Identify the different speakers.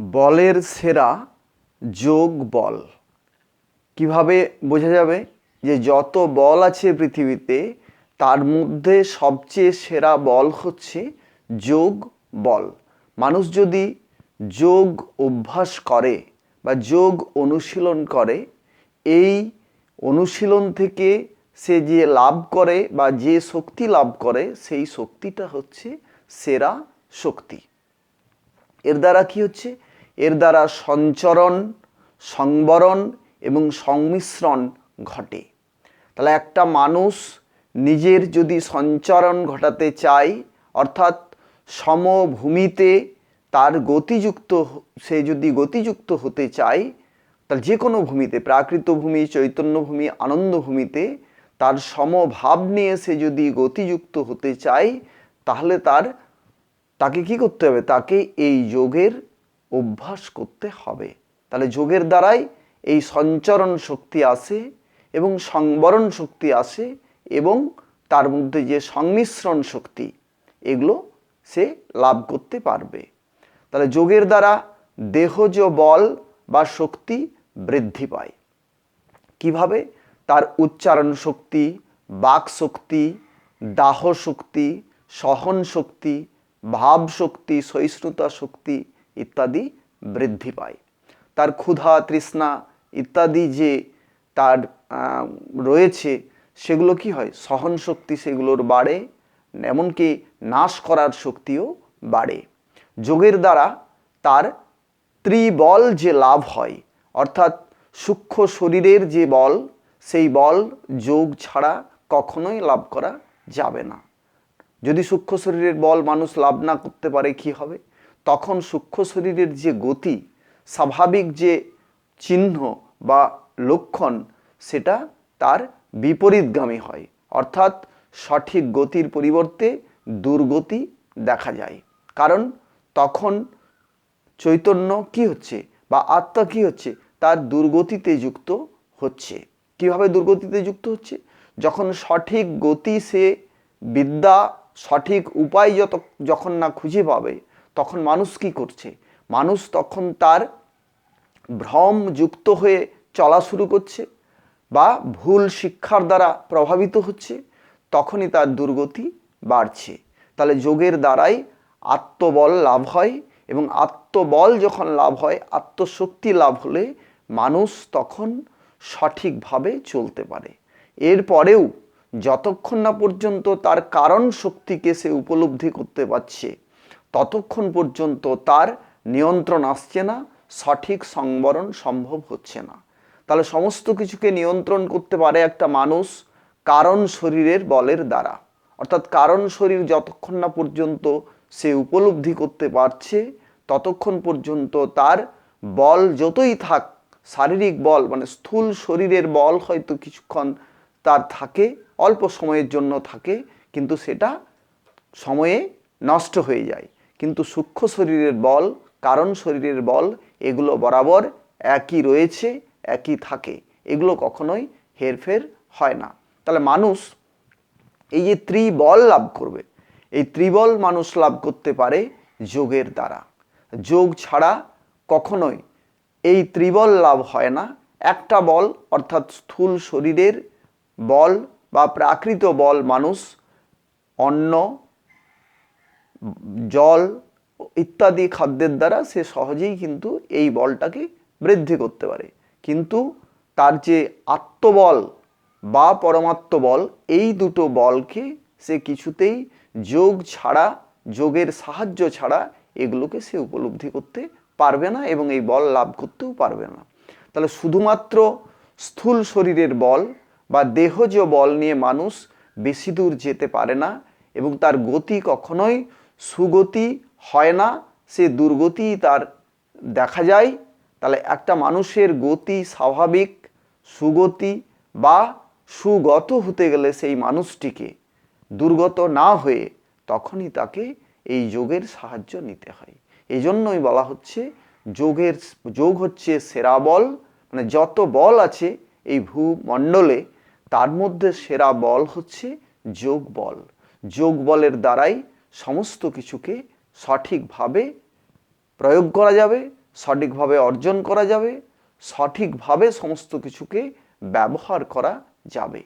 Speaker 1: বলের সেরা যোগ বল। কীভাবে বোঝা যাবে? যে যত বল আছে পৃথিবীতে, তার মধ্যে সবচেয়ে সেরা বল হচ্ছে যোগ বল। মানুষ যদি যোগ অভ্যাস করে বা যোগ অনুশীলন করে, এই অনুশীলন থেকে সে যে লাভ করে বা যে শক্তি লাভ করে, সেই শক্তিটা হচ্ছে সেরা শক্তি। এর দ্বারা কি হচ্ছে? এর দ্বারা সঞ্চরণ, সংবরণ এবং সংমিশ্রণ ঘটে। তাহলে একটা মানুষ নিজের যদি সঞ্চরণ ঘটাতে চায়, অর্থাৎ সমভূমিতে তার গতিযুক্ত সে যদি গতিযুক্ত হতে চায় তার যে কোনো ভূমিতে, প্রাকৃত ভূমি, চৈতন্য ভূমি, আনন্দ ভূমিতে তার সমভাব নিয়ে সে যদি গতিযুক্ত হতে চায়, তাহলে তার, তাকে কি করতে হবে? তাকে এই যোগের অভ্যাস করতে হবে। তাহলে যোগের দ্বারাই এই সঞ্চরণ শক্তি আসে এবং সংবরণ শক্তি আসে এবং তার মধ্যে যে সংমিশ্রণ শক্তি, এগুলো সে লাভ করতে পারবে। তাহলে যোগের দ্বারা দেহজ বল বা শক্তি বৃদ্ধি পায়। কীভাবে? তার উচ্চারণ শক্তি, বাক শক্তি, দাহ শক্তি, সহন শক্তি, ভাব শক্তি, সহিষ্ণুতা শক্তি ইত্যাদি বৃদ্ধি পায়। তার ক্ষুধা, তৃষ্ণা ইত্যাদি যে তার রয়েছে, সেগুলো কি হয়? সহন শক্তি সেগুলোর বাড়ে, এমনকি নাশ করার শক্তিও বাড়ে। যোগের দ্বারা তার ত্রিবল যে লাভ হয়, অর্থাৎ সূক্ষ্ম শরীরের যে বল, সেই বল যোগ ছাড়া কখনোই লাভ করা যাবে না। যদি সূক্ষ্ম শরীরের বল মানুষ লাভ না করতে পারে, কি হবে? তখন সূক্ষ্ম শরীরের যে গতি, স্বাভাবিক যে চিহ্ন বা লক্ষণ, সেটা তার বিপরীতগামী হয়। অর্থাৎ সঠিক গতির পরিবর্তে দুর্গতি দেখা যায়। কারণ তখন চৈতন্য কি হচ্ছে বা আত্মা কি হচ্ছে, তার দুর্গতিতে যুক্ত হচ্ছে। কীভাবে দুর্গতিতে যুক্ত হচ্ছে? যখন সঠিক গতি সে বিদ্যা, সঠিক উপায় যত, যখন না খুঁজে পাবে তখন মানুষ কি করছে? মানুষ তখন তার ভ্রম যুক্ত হয়ে চলা শুরু করছে বা ভুল শিক্ষার দ্বারা প্রভাবিত হচ্ছে, তখনই তার দুর্গতি বাড়ছে। তাহলে যোগের দ্বারাই আত্মবল লাভ হয় এবং আত্মবল যখন লাভ হয়, আত্মশক্তি লাভ হলে মানুষ তখন সঠিকভাবে চলতে পারে। এরপরেও যতক্ষণ না পর্যন্ত তার কারণ শক্তিকে সে উপলব্ধি করতে পারছে ততক্ষণ পর্যন্ত তার নিয়ন্ত্রণ আসছে না, সঠিক সংবরণ সম্ভব হচ্ছে না। তাহলে সমস্ত কিছুকে নিয়ন্ত্রণ করতে পারে একটা মানুষ কারণ শরীরের বলের দ্বারা। অর্থাৎ কারণ শরীর যতক্ষণ না পর্যন্ত সে উপলব্ধি করতে পারছে, ততক্ষণ পর্যন্ত তার বল যতই থাক, শারীরিক বল মানে স্থূল শরীরের বল হয়তো কিছুক্ষণ তার থাকে, অল্প সময়ের জন্য থাকে, কিন্তু সেটা সময়ে নষ্ট হয়ে যায়। কিন্তু সূক্ষ্ম শরীরের বল, কারণ শরীরের বল, এগুলো বরাবর একই রয়েছে, একই থাকে। এগুলো কখনোই হেরফের হয় না। তাহলে মানুষ এই যে ত্রিবল লাভ করবে, এই ত্রিবল মানুষ লাভ করতে পারে যোগের দ্বারা। যোগ ছাড়া কখনোই এই ত্রিবল লাভ হয় না। একটা বল, অর্থাৎ স্থূল শরীরের বল বা প্রাকৃত বল মানুষ অন্ন জল ইত্যাদি খাদ্যের দ্বারা সে সহজেই কিন্তু এই বলটাকে বৃদ্ধি করতে পারে। কিন্তু তার যে আত্মবল বা পরমাত্ম বল, এই দুটো বলকে সে কিছুতেই যোগ ছাড়া, যোগের সাহায্য ছাড়া এগুলোকে সে উপলব্ধি করতে পারবে না এবং এই বল লাভ করতেও পারবে না। তাহলে শুধুমাত্র স্থূল শরীরের বল বা দেহজ বল নিয়ে মানুষ বেশি দূর যেতে পারে না এবং তার গতি কখনোই সুগতি হয় না, সে দুর্গতি তার দেখা যায়। তাহলে একটা মানুষের গতি স্বাভাবিক, সুগতি বা সুগত হতে গেলে সেই মানুষটিকে দুর্গত না হয়ে তখনই তাকে এই যোগের সাহায্য নিতে হয়। এই জন্যই বলা হচ্ছে যোগের যোগ হচ্ছে সেরা বল। মানে যত বল আছে এই ভূমণ্ডলে, তার মধ্যে সেরা বল হচ্ছে যোগ বল। যোগ বলের দ্বারাই সমস্ত কিছুকে সঠিকভাবে প্রয়োগ করা যাবে, সঠিকভাবে অর্জন করা যাবে, সঠিকভাবে সমস্ত কিছুকে ব্যবহার করা যাবে।